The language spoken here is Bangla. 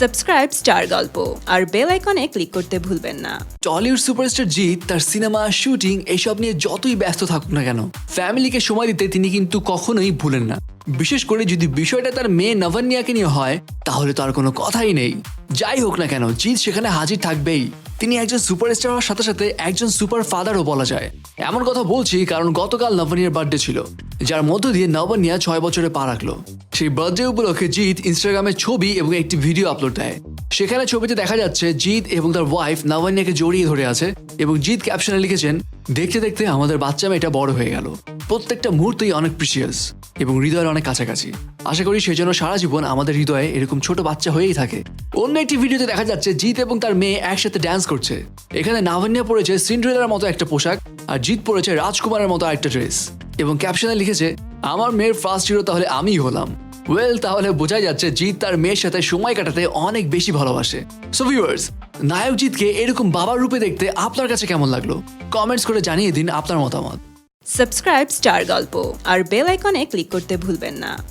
সাবস্ক্রাইব স্টার গল্প আর বেল আইকনে ক্লিক করতে ভুলবেন না। টলিউড সুপারস্টার জিৎ তার সিনেমা শুটিং এসব নিয়ে যতই ব্যস্ত থাকুক না কেন ফ্যামিলিকে সময় দিতে তিনি কিন্তু কখনোই ভুলেন না। বিশেষ করে যদি বিষয়টা তার মেয়ে নভান্যাকে নিয়ে হয়, তাহলে তো আর কোনো কথাই নেই। যাই হোক না কেন জিৎ সেখানে হাজির থাকবেই। তিনি একজন সুপারস্টার হওয়ার সাথে সাথে একজন সুপার ফাদারও বলা যায়। এমন কথা বলছি কারণ গতকাল নবানিয়ার বার্থডে ছিল, যার মধ্য দিয়ে নবানিয়া ছয় বছরে পা রাখল। সেই বার্থডে উপলক্ষে জিৎ ইনস্টাগ্রামে ছবি এবং একটি ভিডিও আপলোড দেয়। সেখানে ছবিতে দেখা যাচ্ছে জিৎ এবং তার ওয়াইফ নভান্যাকে জড়িয়ে ধরে আছে এবং জিৎ ক্যাপশনে লিখেছেন, দেখতে দেখতে আমাদের বাচ্চা মেয়েটা বড় হয়ে গেল। প্রত্যেকটা মুহূর্তই অনেক প্রিসিয়াস এবং হৃদয়ের অনেক কাছাকাছি। আশা করি সেজন্য সারা জীবন আমাদের হৃদয়ে এরকম ছোট বাচ্চা হয়েই থাকে। অন্য একটি ভিডিওতে দেখা যাচ্ছে, জিৎ এবং তার মেয়ে একসাথে ড্যান্স করছে। এখানে নাভান্যা পরেছে সিন্ড্রেলার মতো একটা পোশাক আর জিৎ পরেছে রাজকুমারের মতো একটা ড্রেস এবং ক্যাপশনে লিখেছে, আমার মেয়ের ফার্স্ট হিরো তাহলে আমিই হলাম। ওয়েল তাহলে বোঝা যাচ্ছে জিৎ তার মেয়ের সাথে সময় কাটাতে অনেক বেশি ভালোবাসে। সো ভিউয়ার্স নায়ক জিৎকে এরকম বাবার রূপে দেখতে আপনার কাছে কেমন লাগল? কমেন্টস করে জানিয়ে দিন আপনার মতামত। সাবস্ক্রাইব স্টার গল্প আর বেল আইকনে ক্লিক করতে ভুলবেন না।